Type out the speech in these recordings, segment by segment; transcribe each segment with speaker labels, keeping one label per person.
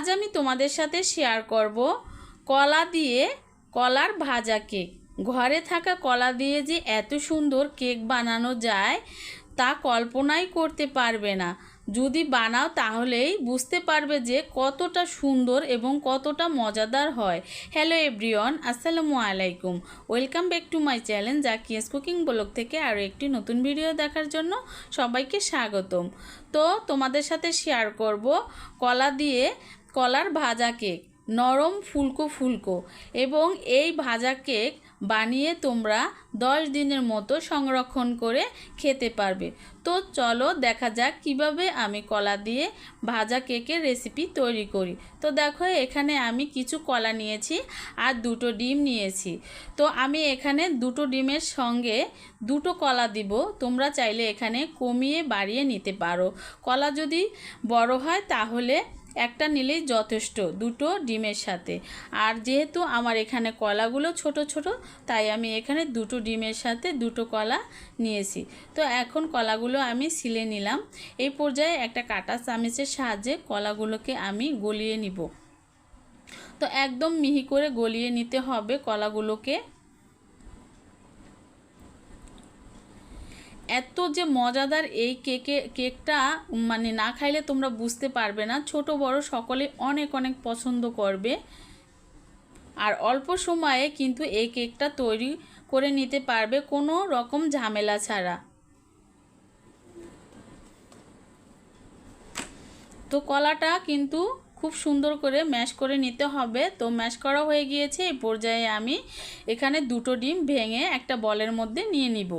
Speaker 1: আজ আমি তোমাদের সাথে শেয়ার করব কলা দিয়ে কলার ভাজা কেক ঘরে থাকা কলা দিয়ে যে এত সুন্দর কেক বানানো যায়, তা কল্পনাই করতে পারবে না। যদি বানাও তাহলেই বুঝতে পারবে যে কতটা সুন্দর এবং কতটা মজাদার হয়। হ্যালো এভরিওয়ান আসসালামু আলাইকুম। Welcome back to my channel Zakia's cooking blog থেকে আরও একটি নতুন ভিডিও দেখার জন্য সবাইকে স্বাগতম। তো তোমাদের সাথে শেয়ার করব কলা দিয়ে কলার ভাজা কেক, নরম ফুলকো ফুলকো এবং এই ভাজা কেক বানিয়ে তোমরা দশ দিনের মতো সংরক্ষণ করে খেতে পারবে। তো চলো দেখা যাক কীভাবে আমি কলা দিয়ে ভাজা কেকের রেসিপি তৈরি করি। তো দেখো এখানে আমি কিছু কলা নিয়েছি আর দুটো ডিম নিয়েছি। তো আমি এখানে দুটো ডিমের সঙ্গে দুটো কলা দিব। তোমরা চাইলে এখানে কমিয়ে বাড়িয়ে নিতে পারো। কলা যদি বড় হয় তাহলে একটা নিলেই যথেষ্ট, দুটো ডিমের সাথে। আর যেহেতু আমার এখানে কলাগুলো ছোট ছোট, তাই আমি এখানে দুটো ডিমের সাথে দুটো কলা নিয়েছি। তো এখন কলাগুলো আমি সিলে নিলাম। এই পর্যায়ে একটা কাটা চামিচের সাহায্যে কলাগুলোকে আমি গলিয়ে নিব। তো একদম মিহি করে গলিয়ে নিতে হবে কলাগুলোকে। এত যে মজাদার এই কেকে, কেকটা মানে না খাইলে তোমরা বুঝতে পারবে না। ছোট, বড় সকলে অনেক অনেক পছন্দ করবে। আর অল্প সময়ে কিন্তু এই কেকটা তৈরি করে নিতে পারবে কোনো রকম ঝামেলা ছাড়া। তো কলাটা কিন্তু খুব সুন্দর করে ম্যাশ করে নিতে হবে। তো ম্যাশ করা হয়ে গিয়েছে এই পর্যায়ে আমি এখানে দুটো ডিম ভেঙে একটা বলের মধ্যে নিয়ে নিব।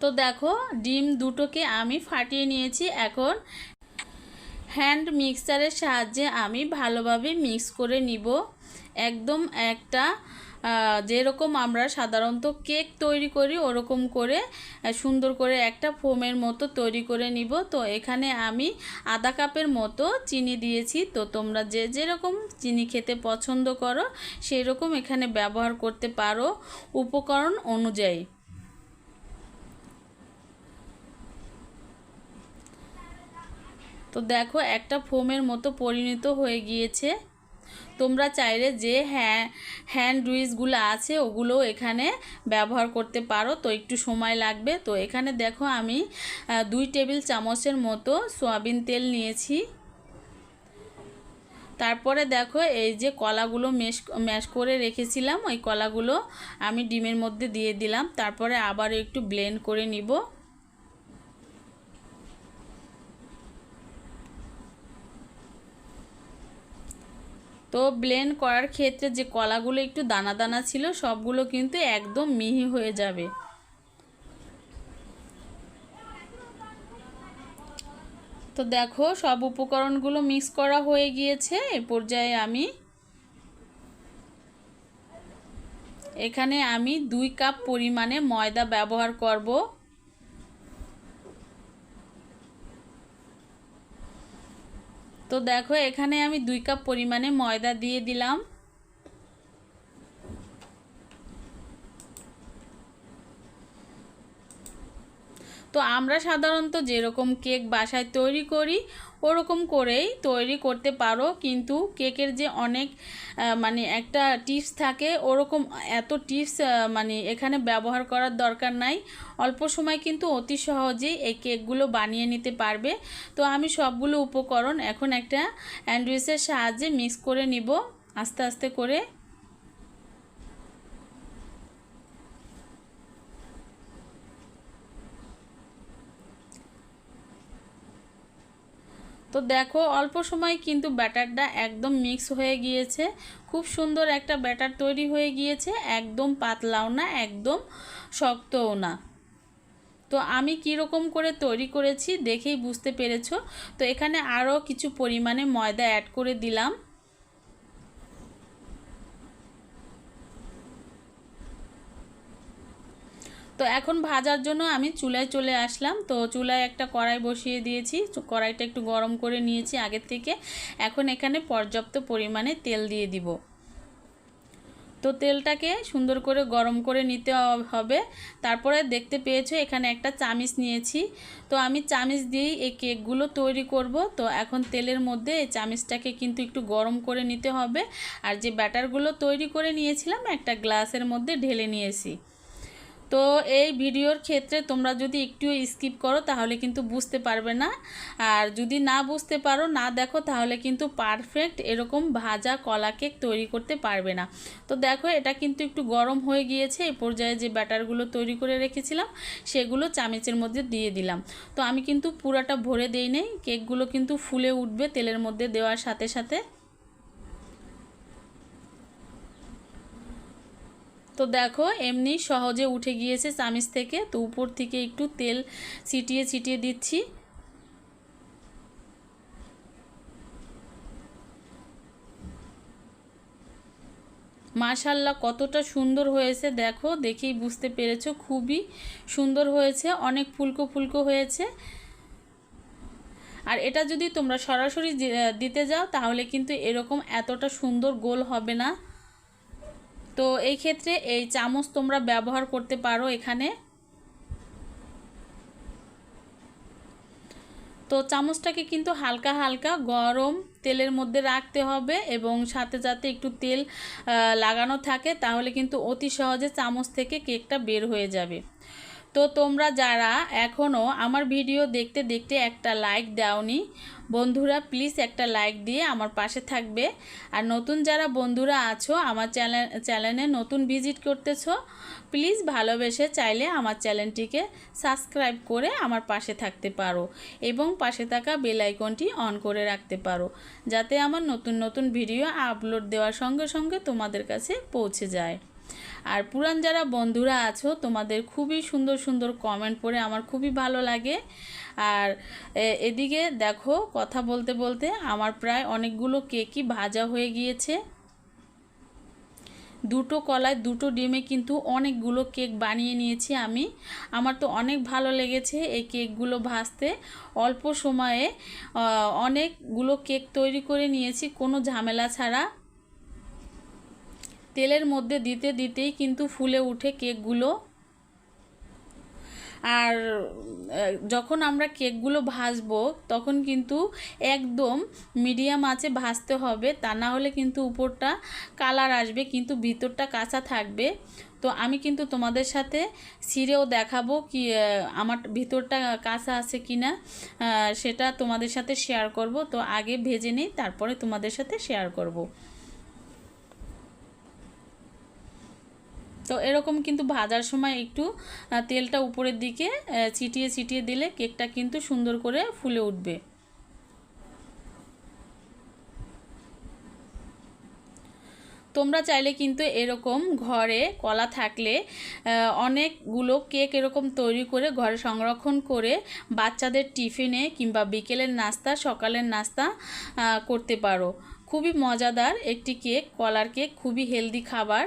Speaker 1: তো দেখো, ডিম দুটোকে আমি ফাটিয়ে নিয়েছি। এখন হ্যান্ড মিক্সারের সাহায্যে আমি ভালোভাবে মিক্স করে নিব। একদম একটা যেরকম আমরা সাধারণত কেক তৈরি করি, ওরকম করে সুন্দর করে একটা ফোমের মতো তৈরি করে নিব। তো এখানে আমি আধা কাপের মতো চিনি দিয়েছি। তো তোমরা যে যেরকম চিনি খেতে পছন্দ করো সেই রকম এখানে ব্যবহার করতে পারো। উপকরণ অনুযায়ী। তো দেখো, একটা ফোমের মতো পরিণত হয়ে গিয়েছে। তোমরা চাইলে যে হ্যাঁ হ্যান্ড উইচগুলো আছে, ওগুলো এখানে ব্যবহার করতে পারো। তো একটু সময় লাগবে। তো এখানে দেখো, আমি দুই টেবিল চামচের মতো সয়াবিন তেল নিয়েছি। তারপরে দেখো, এই যে কলাগুলো মেশ, ম্যাশ করে রেখেছিলাম, ওই কলাগুলো আমি ডিমের মধ্যে দিয়ে দিলাম। তারপরে আবার একটু ব্লেন্ড করে নিব। তো ব্লেন্ড করার ক্ষেত্রে যে কলাগুলো একটু দানা দানা ছিল, সবগুলো কিন্তু একদম মিহি হয়ে যাবে। তো দেখো, সব উপকরণগুলো মিক্স করা হয়ে গিয়েছে। এ পর্যায়ে আমি এখানে আমি দুই কাপ পরিমাণে ময়দা ব্যবহার করব। তো দেখো এখানে আমি দুই কাপ পরিমাণে ময়দা দিয়ে দিলাম। তো আমরা সাধারণত যেরকম কেক বাসায় তৈরি করি, ওরকম করেই তৈরি করতে পারো। কিন্তু কেকের যে অনেক মানে একটা টিপস থাকে, ওরকম এত টিপস মানে এখানে ব্যবহার করার দরকার নাই। অল্প সময় কিন্তু অতি সহজেই এই কেকগুলো বানিয়ে নিতে পারবে। তো আমি সবগুলো উপকরণ এখন একটা অ্যান্ড্রুইসের সাহায্যে মিক্স করে নিব, আস্তে আস্তে করে। তো দেখো, অল্প সময় কিন্তু ব্যাটারটা একদম মিক্স হয়ে গিয়েছে। খুব সুন্দর একটা ব্যাটার তৈরি হয়ে গিয়েছে। একদম পাতলাও না, একদম শক্তও না। তো আমি কীরকম করে তৈরি করেছি দেখেই বুঝতে পেরেছ। তো এখানে আরও কিছু পরিমাণে ময়দা অ্যাড করে দিলাম। তো এখন ভাজার জন্য আমি চুলায় চলে আসলাম। তো চুলায় একটা কড়াই বসিয়ে দিয়েছি। কড়াইটা একটু গরম করে নিয়েছি আগের থেকে। এখন এখানে পর্যাপ্ত পরিমাণে তেল দিয়ে দিব। তো তেলটাকে সুন্দর করে গরম করে নিতে হবে। তারপরে দেখতে পেয়েছ এখানে একটা চামিচ নিয়েছি। তো আমি চামিচ দিয়েই এই কেকগুলো তৈরি করব। তো এখন তেলের মধ্যে এই চামিচটাকে কিন্তু একটু গরম করে নিতে হবে। আর যে ব্যাটারগুলো তৈরি করে নিয়েছিলাম, একটা গ্লাসের মধ্যে ঢেলে নিয়েছি। তো এই ভিডিওর ক্ষেত্রে তোমরা যদি একটু স্কিপ করো, তাহলে কিন্তু বুঝতে পারবে না। আর যদি না বুঝতে পারো, না দেখো, তাহলে কিন্তু পারফেক্ট এরকম ভাজা কলা কেক তৈরি করতে পারবে না। তো দেখো, এটা কিন্তু একটু গরম হয়ে গিয়েছে। এই পর্যায়ে যে ব্যাটারগুলো তৈরি করে রেখেছিলাম, সেগুলো চামেচের মধ্যে দিয়ে দিলাম। তো আমি কিন্তু পুরাটা ভরে দেই নেই। কেকগুলো কিন্তু ফুলে উঠবে তেলের মধ্যে দেওয়ার সাথে সাথে। তো দেখো, এমনি সহজে উঠে গিয়েছে চামিচ থেকে। তো উপর থেকে একটু তেল ছিটিয়ে ছিটিয়ে দিচ্ছি। মাশাল্লাহ, কতটা সুন্দর হয়েছে। দেখো, দেখেই বুঝতে পেরেছ, খুবই সুন্দর হয়েছে। অনেক ফুলকো ফুলকো হয়েছে। আর এটা যদি তোমরা সরাসরি দিতে যাও, তাহলে কিন্তু এরকম এতটা সুন্দর গোল হবে না। তো এই ক্ষেত্রে এই চামচ তোমরা ব্যবহার করতে পারো এখানে। তো চামচটাকে কিন্তু হালকা হালকা গরম তেলের মধ্যে রাখতে হবে এবং সাথে সাথে একটু তেল লাগানো থাকে, তাহলে কিন্তু অতি সহজে চামচ থেকে কেকটা বের হয়ে যাবে। তো তোমরা যারা এখনও আমার ভিডিও দেখতে দেখতে একটা লাইক দাওনি, বন্ধুরা প্লিজ একটা লাইক দিয়ে আমার পাশে থাকবে। আর নতুন যারা বন্ধুরা আছো, আমার চ্যানেল চ্যানেলে নতুন ভিজিট করতেছো প্লিজ ভালোবেসে চাইলে আমার চ্যানেলটিকে সাবস্ক্রাইব করে আমার পাশে থাকতে পারো এবং পাশে থাকা বেল আইকনটি অন করে রাখতে পারো, যাতে আমার নতুন নতুন ভিডিও আপলোড দেওয়ার সঙ্গে সঙ্গে তোমাদের কাছে পৌঁছে যায়। আর পুরান যারা বন্ধুরা আছো, তোমাদের খুবই সুন্দর সুন্দর কমেন্ট পড়ে আমার খুবই ভালো লাগে। আর এদিকে দেখো, কথা বলতে বলতে আমার প্রায় অনেকগুলো কেকই ভাজা হয়ে গিয়েছে। দুটো কলায় দুটো ডিমে কিন্তু অনেকগুলো কেক বানিয়ে নিয়েছি আমি। আমার তো অনেক ভালো লেগেছে এই কেকগুলো ভাজতে। অল্প সময়ে অনেকগুলো কেক তৈরি করে নিয়েছি, কোনো ঝামেলা ছাড়া। তেলের মধ্যে দিতে দিতেই কিন্তু ফুলে উঠে কেকগুলো। আর যখন আমরা কেকগুলো ভাজবো, তখন কিন্তু একদম মিডিয়াম আঁচে ভাজতে হবে, তা না হলে কিন্তু উপরটা কালার আসবে, কিন্তু ভিতরটা কাঁচা থাকবে। তো আমি কিন্তু তোমাদের সাথে সিরেও দেখাবো কি আমার ভিতরটা কাঁচা আছে কি না সেটা তোমাদের সাথে শেয়ার করব। তো আগে ভেজে নিই, তারপরে তোমাদের সাথে শেয়ার করব। তো এরকম কিন্তু ভাজার সময় একটু তেলটা উপরের দিকে ছিটিয়ে ছিটিয়ে দিলে কেকটা কিন্তু সুন্দর করে ফুলে উঠবে। তোমরা চাইলে কিন্তু এরকম ঘরে কলা থাকলে অনেকগুলো কেক এরকম তৈরি করে ঘরে সংরক্ষণ করে বাচ্চাদের টিফিনে কিংবা বিকেলের নাস্তা, সকালের নাস্তা করতে পারো। খুবই মজাদার একটি কেক, কলার কেক, খুবই হেলদি খাবার।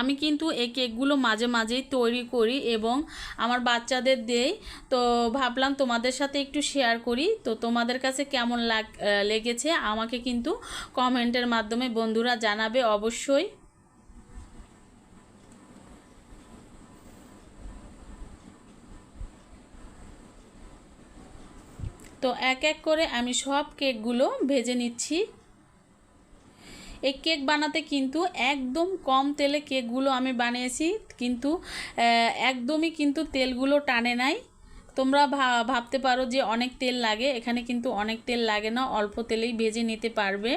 Speaker 1: আমি কিন্তু এই কেকগুলো মাঝে মাঝেই তৈরি করি এবং আমার বাচ্চাদের দেই। তো ভাবলাম তোমাদের সাথে একটু শেয়ার করি। তো তোমাদের কাছে কেমন লাগ লেগেছে আমাকে কিন্তু কমেন্টের মাধ্যমে বন্ধুরা জানাবে অবশ্যই। তো এক এক করে আমি সব কেকগুলো ভেজে নিচ্ছি। এই কেক বানাতে কিন্তু একদম কম তেলে কেকগুলো আমি বানিয়েছি, কিন্তু একদমই কিন্তু তেলগুলো টানে নাই। তোমরা ভাবতে পারো যে অনেক তেল লাগে, এখানে কিন্তু অনেক তেল লাগে না, অল্প তেলেই ভেজে নিতে পারবে।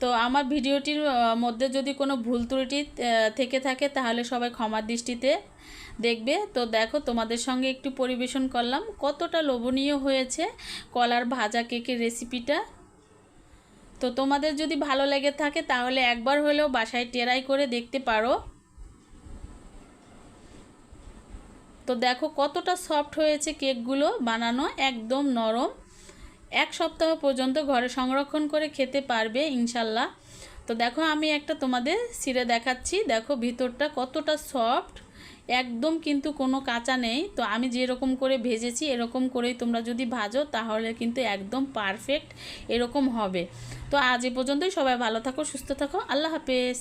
Speaker 1: তো আমার ভিডিওটির মধ্যে যদি কোনো ভুল ত্রুটি থেকে থাকে, তাহলে সবাই ক্ষমার দৃষ্টিতে দেখবে। তো দেখো, তোমাদের সঙ্গে একটু পরিবেশন করলাম। কতটা লোভনীয় হয়েছে কলার ভাজা কেকের রেসিপিটা। তো তোমাদের যদি ভালো লেগে থাকে, তাহলে একবার হলেও বাসায় টেরাই করে দেখতে পারো। তো দেখো, কতটা সফট হয়েছে কেকগুলো বানানো, একদম নরম। এক সপ্তাহ পর্যন্ত ঘরে সংরক্ষণ করে খেতে পারবে, ইনশাল্লাহ। তো দেখো, আমি একটা তোমাদের সিরে দেখাচ্ছি। দেখো, ভিতরটা কতটা সফট। একদম কিন্তু কোনো কাঁচা নেই। তো আমি যেরকম করে ভেজেছি, এরকম করেই তোমরা যদি ভাজো, তাহলে কিন্তু একদম পারফেক্ট এরকম হবে। তো আজ এ পর্যন্তই। সবাই ভালো থাকো, সুস্থ থাকো। আল্লাহ হাফেজ।